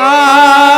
Ah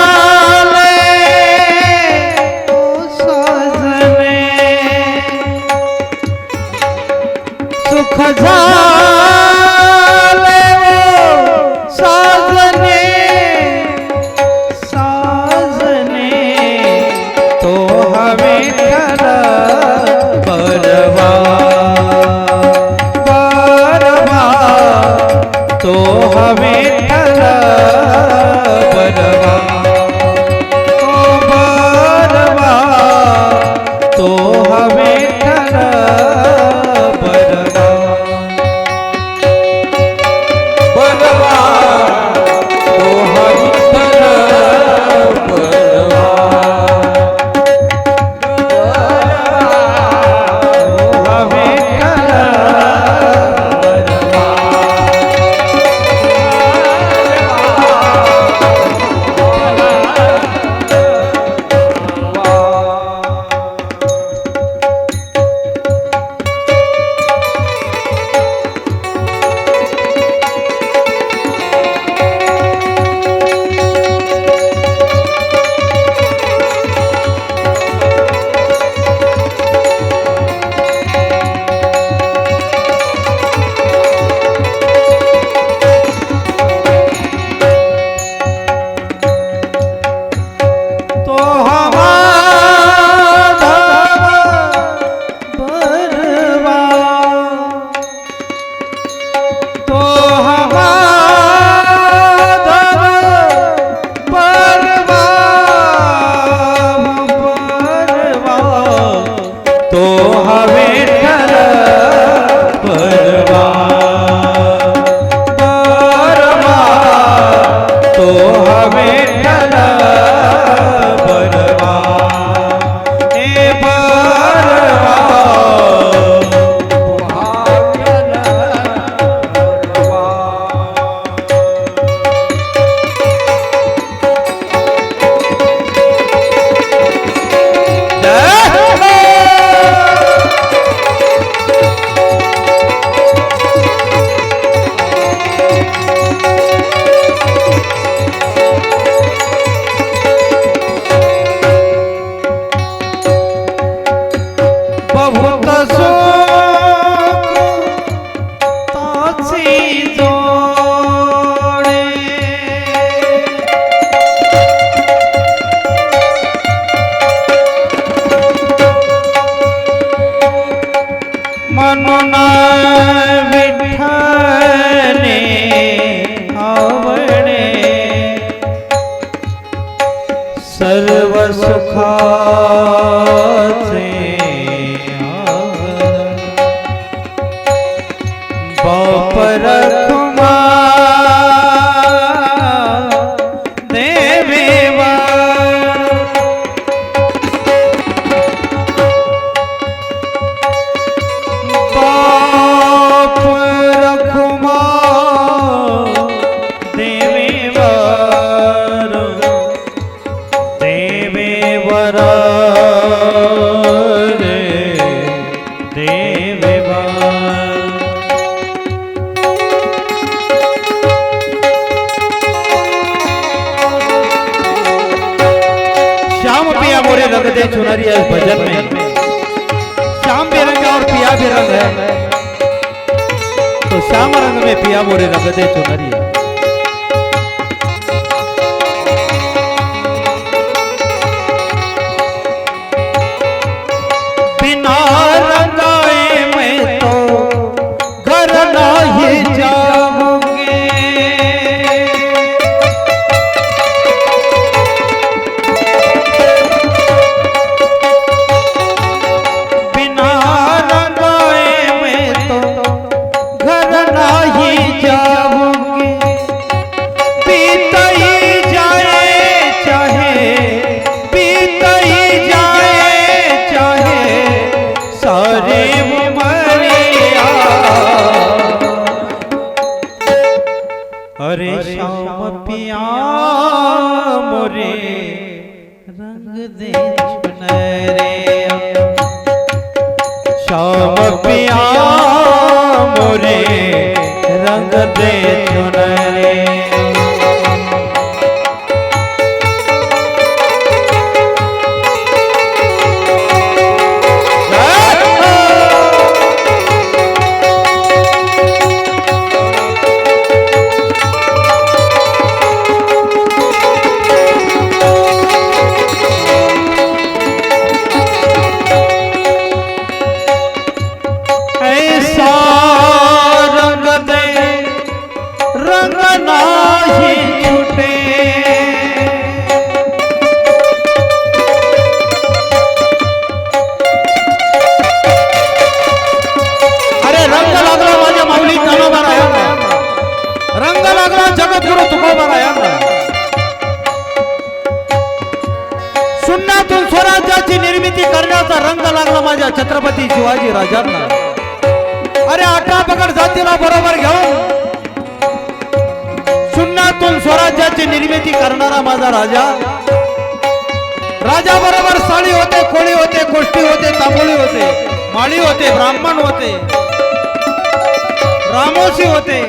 બપરત ગુલાબી રંગ હે તો શ્યામ રંગ મેં પિયા મોરે રંગ દે ચુનરિયા मोरे रंग दे चुनरे छत्रपती शिवाजी राजांना. अरे अठरा पकड जातीला बरोबर घेऊन. शून्यातून स्वराज्याची निर्मिती करणारा माझा राजा. राजा बरोबर साळी होते कोळी होते कोष्टी होते तांबोळी होते माळी होते ब्राह्मण होते रामोशी होते.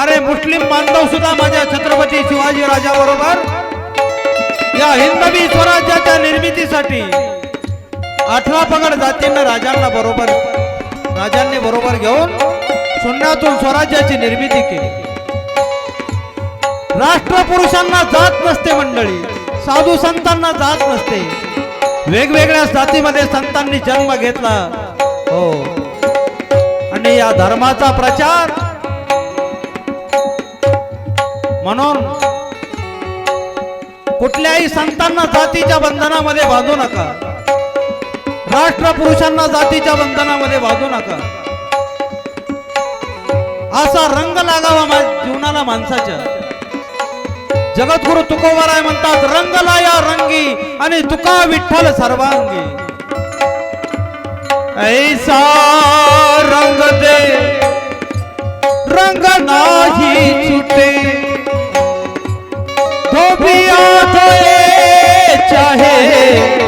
अरे मुस्लिम बांधव सुद्धा माझ्या छत्रपती शिवाजी राजा बरोबर या हिंदवी स्वराज्याच्या निर्मितीसाठी आठवा पगड जातींना राजांना बरोबर राजांनी बरोबर घेऊन शून्यातून स्वराज्याची निर्मिती केली. राष्ट्रपुरुषांना जात नसते मंडळी साधू संतांना जात नसते. वेगवेगळ्या जातीमध्ये संतांनी जन्म घेतला. हो. आणि या धर्माचा प्रचार म्हणून कुठल्याही संतांना जातीच्या बंधनामध्ये बांधू नका. राष्ट्रपुरुषांना जातीच्या बंधनामध्ये वाजू नका. असा रंग लागावा मा- जीवनाला माणसाच्या. जगद्गुरु तुकोबाराय म्हणतात रंगला या रंगी आणि तुका विठ्ठल सर्वांगी. ऐसा रंग दे रंग नाही छुटे. धोबिया धोए चाहे